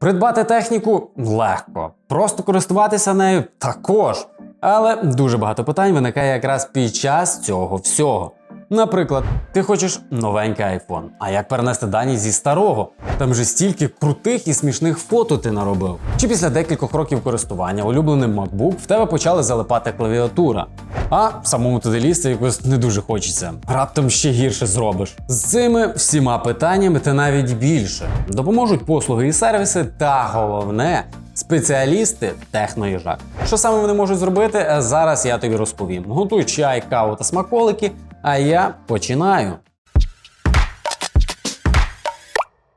Придбати техніку легко, просто користуватися нею також. Але дуже багато питань виникає якраз під час цього всього. Наприклад, ти хочеш новенький iPhone, а як перенести дані зі старого? Там же стільки крутих і смішних фото ти наробив. Чи після декількох років користування улюбленим MacBook в тебе почали залипати клавіатура? А самому туди лізти якось не дуже хочеться. Раптом ще гірше зробиш. З цими всіма питаннями ти навіть більше допоможуть послуги і сервіси, та головне. Спеціалісти техноїжак. Що саме вони можуть зробити? е, Зараз я тобі розповім. Готуй чай, каву та смаколики, а я починаю.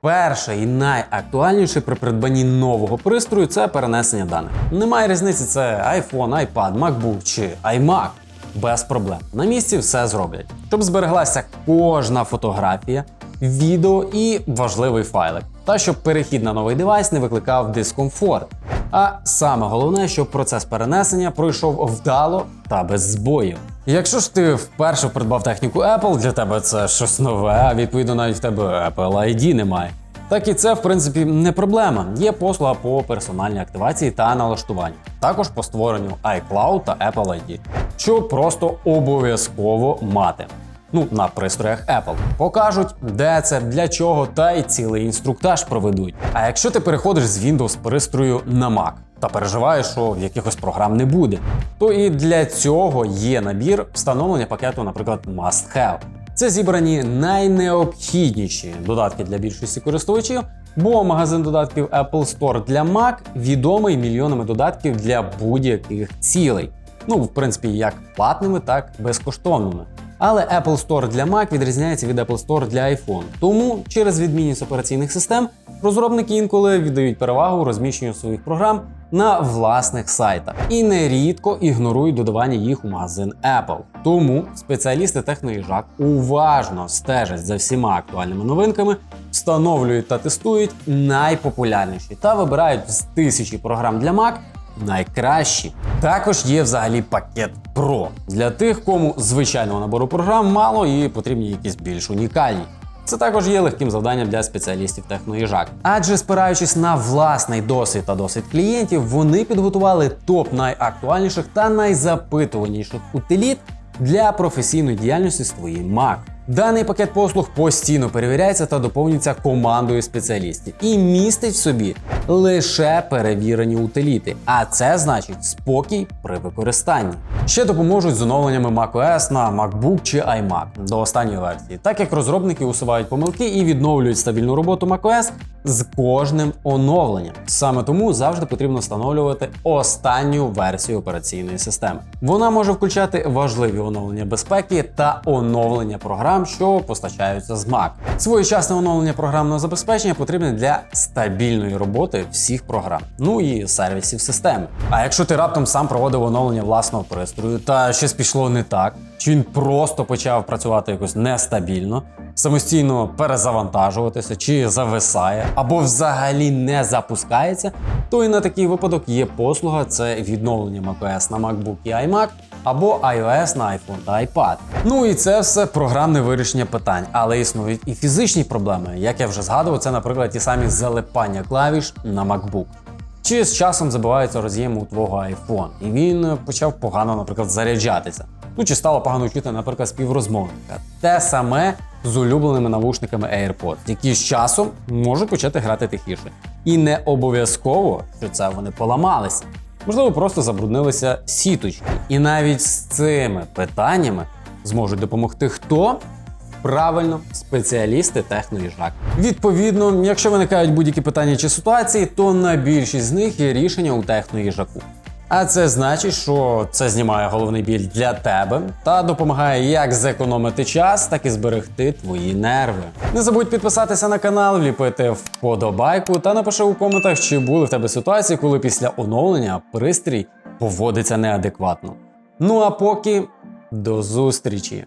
Перше і найактуальніше при придбанні нового пристрою це перенесення даних. Немає різниці, це iPhone, iPad, MacBook чи iMac. Без проблем. На місці все зроблять, щоб збереглася кожна фотографія, відео і важливий файлик. Та щоб перехід на новий девайс не викликав дискомфорт. А саме головне, щоб процес перенесення пройшов вдало та без збоїв. Якщо ж ти вперше придбав техніку Apple, для тебе це щось нове, а відповідно навіть в тебе Apple ID немає. Так і це, в принципі, не проблема. Є послуга по персональній активації та налаштуванню. Також по створенню iCloud та Apple ID, що просто обов'язково мати. Ну, на пристроях Apple. Покажуть, де це, для чого, та й цілий інструктаж проведуть. А якщо ти переходиш з Windows пристрою на Mac та переживаєш, що якихось програм не буде, то і для цього є набір встановлення пакету, наприклад, Must Have. Це зібрані найнеобхідніші додатки для більшості користувачів, бо магазин додатків Apple Store для Mac відомий мільйонами додатків для будь-яких цілей. Ну, в принципі, як платними, так і безкоштовними. Але Apple Store для Mac відрізняється від Apple Store для iPhone. Тому через відмінність операційних систем розробники інколи віддають перевагу розміщенню своїх програм на власних сайтах і нерідко ігнорують додавання їх у магазин Apple. Тому спеціалісти техноїжак уважно стежать за всіма актуальними новинками, встановлюють та тестують найпопулярніші та вибирають з тисячі програм для Mac найкращі. Також є взагалі пакет Pro для тих, кому звичайного набору програм мало і потрібні якісь більш унікальні. Це також є легким завданням для спеціалістів техноїжак. Адже спираючись на власний досвід та досвід клієнтів, вони підготували топ найактуальніших та найзапитуваніших утиліт для професійної діяльності з твоїм Mac. Даний пакет послуг постійно перевіряється та доповнюється командою спеціалістів і містить в собі лише перевірені утиліти, а це значить спокій при використанні. Ще допоможуть з оновленнями macOS на MacBook чи iMac до останньої версії, так як розробники усувають помилки і відновлюють стабільну роботу macOS з кожним оновленням. Саме тому завжди потрібно встановлювати останню версію операційної системи. Вона може включати важливі оновлення безпеки та оновлення програм, що постачаються з Mac. Своєчасне оновлення програмного забезпечення потрібне для стабільної роботи всіх програм, ну і сервісів системи. А якщо ти раптом сам проводив оновлення власного пристрою та щось пішло не так, чи він просто почав працювати якось нестабільно, самостійно перезавантажуватися чи зависає, або взагалі не запускається, то і на такий випадок є послуга це відновлення macOS на MacBook і iMac або iOS на iPhone та iPad. Ну і це все програмне вирішення питань, але існують і фізичні проблеми. Як я вже згадував, це, наприклад, ті самі залипання клавіш на MacBook. Чи з часом забивається роз'єм у твого iPhone, і він почав погано, наприклад, заряджатися. Ну чи стало погано чути, наприклад, співрозмовника. Те саме з улюбленими навушниками AirPods, які з часом можуть почати грати тихіше. І не обов'язково, що це вони поламалися. Можливо, просто забруднилися сіточки. І навіть з цими питаннями зможуть допомогти хто? Правильно, спеціалісти техноїжак. Відповідно, якщо виникають будь-які питання чи ситуації, то на більшість з них є рішення у техноїжаку. А це значить, що це знімає головний біль для тебе та допомагає як зекономити час, так і зберегти твої нерви. Не забудь підписатися на канал, вліпити вподобайку та напиши у коментах, чи були в тебе ситуації, коли після оновлення пристрій поводиться неадекватно. Ну а поки до зустрічі!